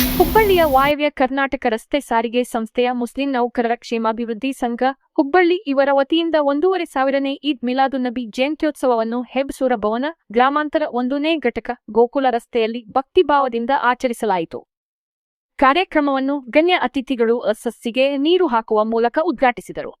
ಹುಬ್ಬಳ್ಳಿಯ ವಾಯವ್ಯ ಕರ್ನಾಟಕ ರಸ್ತೆ ಸಾರಿಗೆ ಸಂಸ್ಥೆಯ ಮುಸ್ಲಿಂ ನೌಕರರ ಕ್ಷೇಮಾಭಿವೃದ್ಧಿ ಸಂಘ, ಹುಬ್ಬಳ್ಳಿ ಇವರ ವತಿಯಿಂದ ಒಂದೂವರೆ ಸಾವಿರನೇ ಈದ್ ಮಿಲಾದುನ್ನಬಿ ಜಯಂತ್ಯೋತ್ಸವವನ್ನು ಹೆಬ್ಸೂರ ಭವನ, ಗ್ರಾಮಾಂತರ ಒಂದನೇ ಘಟಕ ಗೋಕುಲ ರಸ್ತೆಯಲ್ಲಿ ಭಕ್ತಿಭಾವದಿಂದ ಆಚರಿಸಲಾಯಿತು. ಕಾರ್ಯಕ್ರಮವನ್ನು ಗಣ್ಯ ಅತಿಥಿಗಳು ಸಸ್ಸಿಗೆ ನೀರು ಹಾಕುವ ಮೂಲಕ ಉದ್ಘಾಟಿಸಿದರು.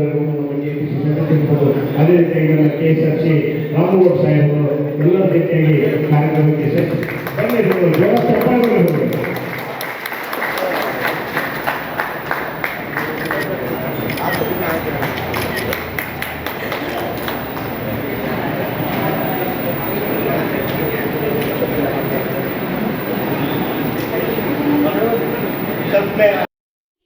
ನೌಕರ ಸಂಘದವರು ನಮ್ಮ ಕೆಪಿಸಿ ಸದಸ್ಯರಿರ್ಬೋದು ಅದೇ ರೀತಿಯಾಗಿ ನಮ್ಮ K S R C Ramagowda ಸಾಹೇಬರು ಎಲ್ಲರ ಜೊತೆಯಾಗಿ ಕಾರ್ಯಕ್ರಮಕ್ಕೆ ಸೇರಿ ಬನ್ನಿ ನೀವು ಜೋರ ಚಪ್ಪಾಳೆಗಳು ಹೊರಡಿ.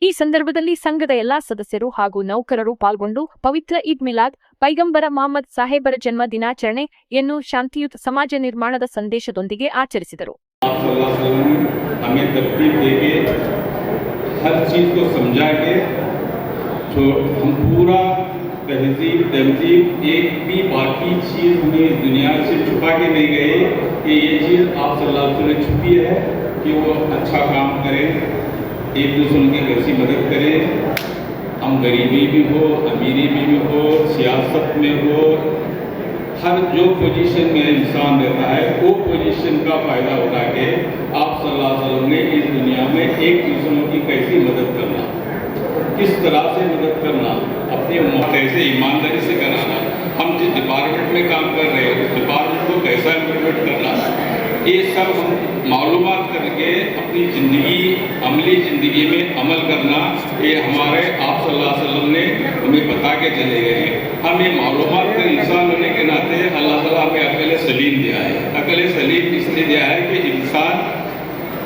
ಈ ಸಂದರ್ಭದಲ್ಲಿ ಸಂಘದ ಎಲ್ಲಾ ಸದಸ್ಯರು ಹಾಗೂ ನೌಕರರು ಪಾಲ್ಗೊಂಡು ಪವಿತ್ರ ಈದ್ ಮಿಲಾದ್ ಪೈಗಂಬರ ಮೊಹಮ್ಮದ್ ಸಾಹೇಬರ ಜನ್ಮ ದಿನಾಚರಣೆಯನ್ನು ಶಾಂತಿಯುತ ಸಮಾಜ ನಿರ್ಮಾಣದ ಸಂದೇಶದೊಂದಿಗೆ ಆಚರಿಸಿದರು आप सल्लल्लाहु अलैहि वसल्लम ने हमें तरतीब दे के हर चीज़ को समझा के तो हम पूरा तहजीब तहजीब एक भी बाकी चीज़ हमें इस दुनिया से छुपा के नहीं गए कि ये चीज़ आप सल्लल्लाहु अलैहि वसल्लम ने छुपी है कि वो अच्छा काम करें ایک دوسرے کی کیسی مدد کریں ہم غریبی بھی ہو، امیری بھی بھی ہو، سیاست میں ہو، ہر جو پوزیشن میں انسان رہتا ہے، وہ پوزیشن کا فائدہ ہوتا کہ آپ صلی اللہ علیہ وسلم نے اس دنیا میں ایک دوسروں کی کیسی مدد کرنا، کس طرح سے مدد کرنا، اپنے کیسے ایمانداری سے کرانا ہم جس ڈپارٹمنٹ میں کام کر رہے ہیں، اس ڈپارٹمنٹ کو کیسا امپلیمنٹ کرنا یہ سب معلومات کر کے اپنی زندگی، عملی زندگی میں عمل کرنا یہ ہمارے آپ صلی اللہ علیہ وسلم نے ہمیں بتا کے چلے گئے ہیں۔ ہم یہ معلومات کا انسان ہونے کے ناطے اللہ تعالیٰ ہمیں عقل سلیم دیا ہے۔ عقل سلیم اس لیے دیا ہے کہ انسان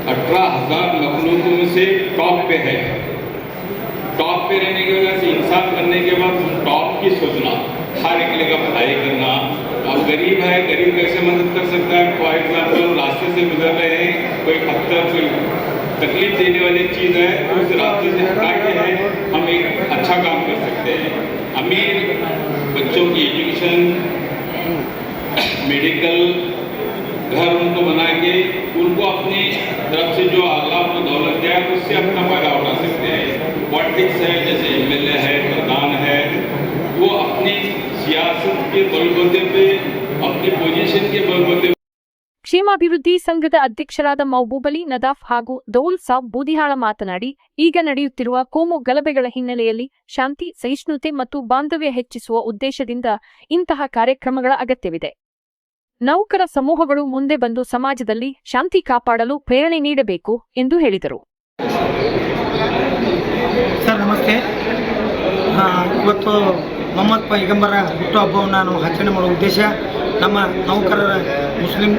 اٹھارہ ہزار مخلوقوں میں سے ٹاپ پہ ہے۔ ٹاپ پہ رہنے کی وجہ سے انسان بننے کے بعد ٹاپ کی سوچنا، ہر ایک جگہ پڑھائی کرنا غریب ہے، غریب کیسے مدد کر سکتا ہے؟ فار ایگزامپل ہم راستے سے گزر رہے ہیں، کوئی پتھر، کوئی تکلیف دینے والی چیز ہے، اس راستے سے ہٹا کے ہیں، ہم ایک اچھا کام کر سکتے ہیں۔ امیر، بچوں کی ایجوکیشن، میڈیکل، گھر ان کو بنا کے ان کو اپنی طرف سے جو اللہ کو دولت دیا ہے، اس سے اپنا فائدہ اٹھا سکتے ہیں۔ پالیٹکس ہے، جیسے ایم ایل اے ہے، پردھان ہے، وہ اپنی سیاست کے بل بندے پہ ಕ್ಷೇಮಾಭಿವೃದ್ಧಿ ಸಂಘದ ಅಧ್ಯಕ್ಷರಾದ ಮೌಬೂಬಲಿ ನದಾಫ್ ಹಾಗೂ ದೌಲ್ ಸಾಬ್ ಬೂದಿಹಾಳ ಮಾತನಾಡಿ ಈಗ ನಡೆಯುತ್ತಿರುವ ಕೋಮು ಗಲಭೆಗಳ ಹಿನ್ನೆಲೆಯಲ್ಲಿ ಶಾಂತಿ ಸಹಿಷ್ಣುತೆ ಮತ್ತು ಬಾಂಧವ್ಯ ಹೆಚ್ಚಿಸುವ ಉದ್ದೇಶದಿಂದ ಇಂತಹ ಕಾರ್ಯಕ್ರಮಗಳ ಅಗತ್ಯವಿದೆ. ನೌಕರ ಸಮೂಹಗಳು ಮುಂದೆ ಬಂದು ಸಮಾಜದಲ್ಲಿ ಶಾಂತಿ ಕಾಪಾಡಲು ಪ್ರೇರಣೆ ನೀಡಬೇಕು ಎಂದು ಹೇಳಿದರು. ಸರ್ ನಮಸ್ತೆ. ಆ, ಇವತ್ತು ಮೊಹಮ್ಮದ್ ಪೈಗಂಬರ ಹುಟ್ಟುಹಬ್ಬವನ್ನು ನಾವು ಆಚರಣೆ ಮಾಡುವ ಉದ್ದೇಶ ನಮ್ಮ ನೌಕರರ ಮುಸ್ಲಿಂ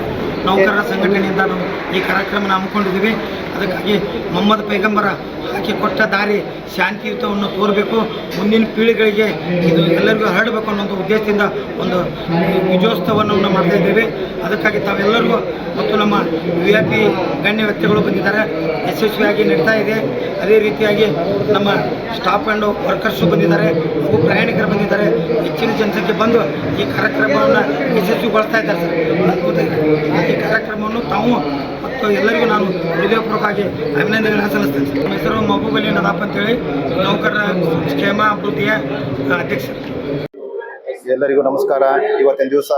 ನೌಕರರ ಸಂಘಟನೆಯಿಂದ ನಾವು ಈ ಕಾರ್ಯಕ್ರಮನ ಹಮ್ಮಿಕೊಂಡಿದ್ದೀವಿ. ಅದಕ್ಕಾಗಿ ಮೊಹಮ್ಮದ್ ಪೈಗಂಬರ ಹಾಕಿ ಕೊಟ್ಟ ದಾರಿ, ಶಾಂತಿಯುತವನ್ನು ತೋರಬೇಕು. ಮುಂದಿನ ಪೀಳಿಗೆಗಳಿಗೆ ಇದು ಎಲ್ಲರಿಗೂ ಹರಡಬೇಕು ಅನ್ನೋ ಒಂದು ಉದ್ದೇಶದಿಂದ ಒಂದು ವಿಜಯೋತ್ಸವವನ್ನು ನಾವು ಮಾಡ್ತಾ ಇದ್ದೇವೆ. ಅದಕ್ಕಾಗಿ ತಾವೆಲ್ಲರಿಗೂ ಮತ್ತು ನಮ್ಮ ವಿ ಐ ಪಿ ಗಣ್ಯ ವ್ಯಕ್ತಿಗಳು ಬಂದಿದ್ದಾರೆ. ಯಶಸ್ವಿಯಾಗಿ ನಡೀತಾ ಇದೆ. ಅದೇ ರೀತಿಯಾಗಿ ನಮ್ಮ ಸ್ಟಾಫ್ ಆ್ಯಂಡ್ ವರ್ಕರ್ಸು ಬಂದಿದ್ದಾರೆ. ಹಾಗೂ ಪ್ರಯಾಣಿಕರು ಬಂದಿದ್ದಾರೆ. ಹೆಚ್ಚಿನ ಜನಸಂಖ್ಯೆ ಬಂದು ಈ ಕಾರ್ಯಕ್ರಮವನ್ನು ಯಶಸ್ವಿಗೊಳಿಸ್ತಾ ಇದ್ದಾರೆ ಸರ್. ಅದ್ಭುತ ಈ ಕಾರ್ಯಕ್ರಮವನ್ನು ತಾವು ಮತ್ತು ಎಲ್ಲರಿಗೂ ನಾನು ಹೃದಯಪೂರ್ವಕವಾಗಿ ಅಭಿನಂದನೆಗಳನ್ನು ಸಲ್ಲಿಸ್ತೇನೆ. ನಮ್ಮ ಹೆಸರು ಮಹಬೂಬ್ ಅಲಿ ನದಾಪ್ ಅಂತೇಳಿ ನೌಕರರ ಕ್ಷೇಮ ಅಭಿವೃದ್ಧಿಯ ಅಧ್ಯಕ್ಷ ಎಲ್ಲರಿಗೂ ನಮಸ್ಕಾರ ಇವತ್ತಿನ ದಿವಸ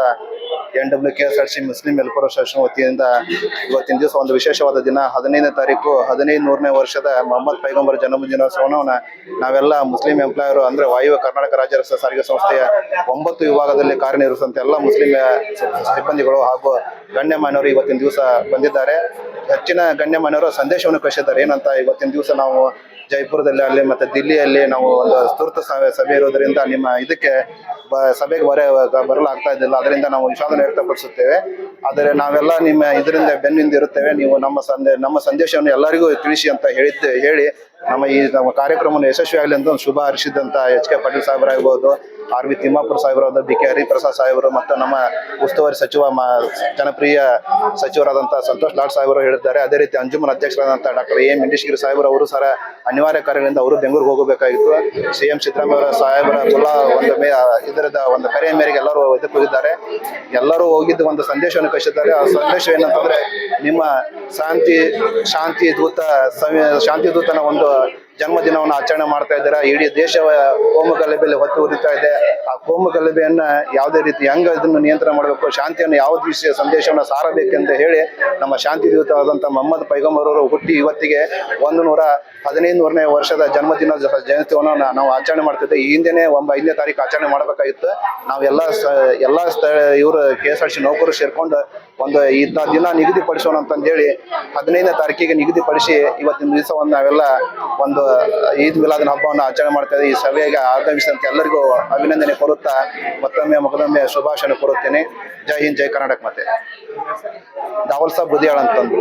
N W K S R C Muslim welfare association ವತಿಯಿಂದ ಇವತ್ತಿನ ದಿವಸ ಒಂದು ವಿಶೇಷವಾದ ದಿನ. ಹದಿನೈದನೇ ತಾರೀಕು ಹದಿನೈದು ನೂರನೇ ವರ್ಷದ ಮೊಹಮ್ಮದ್ ಪೈಗಂಬರ್ ಜನ್ಮ ದಿನೋತ್ಸವವನ್ನು ನಾವೆಲ್ಲ ಮುಸ್ಲಿಂ ಎಂಪ್ಲಾಯರು ಅಂದ್ರೆ ವಾಯುವ್ಯ ಕರ್ನಾಟಕ ರಾಜ್ಯ ರಸ್ತೆ ಸಾರಿಗೆ ಸಂಸ್ಥೆಯ ಒಂಬತ್ತು ವಿಭಾಗದಲ್ಲಿ ಕಾರ್ಯನಿರ್ವಹಿಸುವಂಥ ಎಲ್ಲ ಮುಸ್ಲಿಂ ಸಿಬ್ಬಂದಿಗಳು ಹಾಗೂ ಗಣ್ಯಮಾನ್ಯರು ಇವತ್ತಿನ ದಿವಸ ಬಂದಿದ್ದಾರೆ. ಹೆಚ್ಚಿನ ಗಣ್ಯಮಾನ್ಯರು ಸಂದೇಶವನ್ನು ಕಳಿಸಿದ್ದಾರೆ. ಏನಂತ ಇವತ್ತಿನ ದಿವಸ ನಾವು ಜೈಪುರದಲ್ಲಿ ಅಲ್ಲಿ ಮತ್ತೆ ದಿಲ್ಲಿಯಲ್ಲಿ ನಾವು ಒಂದು ತುರ್ತು ಸಭೆ ಸಭೆ ಇರೋದ್ರಿಂದ ನಿಮ್ಮ ಇದಕ್ಕೆ ಸಭೆಗೆ ಬರ ಬರಲಾಗ್ತಾ ಇದ್ದಿಲ್ಲ. ಅದರಿಂದ ನಾವು ವಿಷಾದನ ವ್ಯಕ್ತಪಡಿಸುತ್ತೇವೆ. ಆದರೆ ನಾವೆಲ್ಲ ನಿಮ್ಮ ಇದರಿಂದ ಬೆನ್ನಿಂದ ಇರುತ್ತೇವೆ. ನೀವು ನಮ್ಮ ಸಂದೇ, ನಮ್ಮ ಸಂದೇಶವನ್ನು ಎಲ್ಲರಿಗೂ ತಿಳಿಸಿ ಅಂತ ಹೇಳಿದ್ದೆ, ಹೇಳಿ ನಮ್ಮ ಈ ನಮ್ಮ ಕಾರ್ಯಕ್ರಮವನ್ನು ಯಶಸ್ವಿಯಾಗಲಿ ಅಂತ ಒಂದು ಶುಭ ಹರಿಸಿದ್ದಂಥ ಎಚ್ ಕೆ ಪಾಟೀಲ್ ಸಾಹೇಬರಾಗ್ಬೋದು. ಆರ್ ವಿ ತಿಮ್ಮಾಪುರ ಸಾಹೇಬರಾದ ಬಿ ಕೆ ಹರಿಪ್ರಸಾದ್ ಸಾಹೇಬರು ಮತ್ತು ನಮ್ಮ ಉಸ್ತುವಾರಿ ಸಚಿವ ಮ ಜನಪ್ರಿಯ ಸಚಿವರಾದಂಥ ಸಂತೋಷ್ ಲಾಡ್ ಸಾಹೇಬರು ಹೇಳಿದ್ದಾರೆ. ಅದೇ ರೀತಿ ಅಂಜುಮನ್ ಅಧ್ಯಕ್ಷರಾದಂಥ ಡಾಕ್ಟರ್ ಎ ಮಿಂಡೇಶ್ಗಿರಿ ಸಾಹೇಬರು ಅವರು ಸರ ಅನಿವಾರ್ಯ ಕಾರ್ಯಗಳಿಂದ ಅವರು ಬೆಂಗಳೂರಿಗೆ ಹೋಗಬೇಕಾಗಿತ್ತು. ಸಿ ಎಂ ಸಿದ್ದರಾಮಯ್ಯ ಸಾಹೇಬರ ಎಲ್ಲ ಒಂದು ಮೇ ಇದರದ ಒಂದು ಕರೆಯ ಮೇರೆಗೆ ಎಲ್ಲರೂ ಇದಕ್ಕೆ ಹೋಗಿದ್ದಾರೆ. ಎಲ್ಲರೂ ಹೋಗಿದ್ದು ಒಂದು ಸಂದೇಶವನ್ನು ಕಳಿಸಿದ್ದಾರೆ. ಆ ಸಂದೇಶ ಏನಂತಂದ್ರೆ ನಿಮ್ಮ ಶಾಂತಿ ಶಾಂತಿ ದೂತ ಶಾಂತಿ ದೂತನ ಒಂದು ಜನ್ಮದಿನವನ್ನು ಆಚರಣೆ ಮಾಡ್ತಾ ಇದ್ದಾರೆ. ಇಡೀ ದೇಶ ಕೋಮು ಗಲಭೆಯಲ್ಲಿ ಹೊತ್ತು ಉರಿತಾ ಇದೆ. ಆ ಕೋಮು ಗಲಭೆಯನ್ನ ಯಾವುದೇ ರೀತಿ ಹೆಂಗ ಇದನ್ನು ನಿಯಂತ್ರಣ ಮಾಡಬೇಕು, ಶಾಂತಿಯನ್ನು ಯಾವ ವಿಷಯ ಸಂದೇಶವನ್ನು ಸಾರಬೇಕೆಂತ ಹೇಳಿ ನಮ್ಮ ಶಾಂತಿ ದೂತವಾದಂಥ ಮೊಹಮ್ಮದ್ ಪೈಗಂಬರವರು ಹುಟ್ಟಿ ಇವತ್ತಿಗೆ ಒಂದು ನೂರ ಹದಿನೈದು ವರ್ಷದ ಜನ್ಮದಿನ ಜಯಂತಿಯನ್ನು ನಾವು ಆಚರಣೆ ಮಾಡ್ತಿದ್ದೆ. ಈ ಹಿಂದೆನೇ ಒಂಬ ಐದನೇ ತಾರೀಕು ಆಚರಣೆ ಮಾಡಬೇಕಾಗಿತ್ತು. ನಾವೆಲ್ಲ ಎಲ್ಲ ಸ್ಥಳ, ಇವರು ಕೆ ಎಸ್ ಆರ್ ಸಿ ನೌಕರರು ಸೇರ್ಕೊಂಡು ಒಂದು ಇಂಥ ದಿನ ನಿಗದಿಪಡಿಸೋಣ ಅಂತಂದೇಳಿ ಹದಿನೈದನೇ ತಾರೀಕಿಗೆ ನಿಗದಿಪಡಿಸಿ ಇವತ್ತಿನ ದಿವಸವನ್ನು ನಾವೆಲ್ಲ ಒಂದು ಈದ್ ಮಿಲಾದ್ನ ಹಬ್ಬವನ್ನು ಆಚರಣೆ ಮಾಡ್ತಾ ಇದ್ದೀವಿ. ಈ ಸಭೆಗೆ ಆಗಮಿಸಿದಂತೆ ಎಲ್ಲರಿಗೂ ಅಭಿನಂದನೆ ಕೊಡುತ್ತಾ ಮತ್ತೊಮ್ಮೆ ಮೊದಲೊಮ್ಮೆ ಶುಭಾಶಯ ಕೊಡುತ್ತೇನೆ ಜೈ ಹಿಂದ್, ಜೈ ಕರ್ನಾಟಕ ಮತ್ತೆ ದಾವಲ್ ಸಾಬ್, ಬುದಿಯಾಳ್ ಅಂತಂದು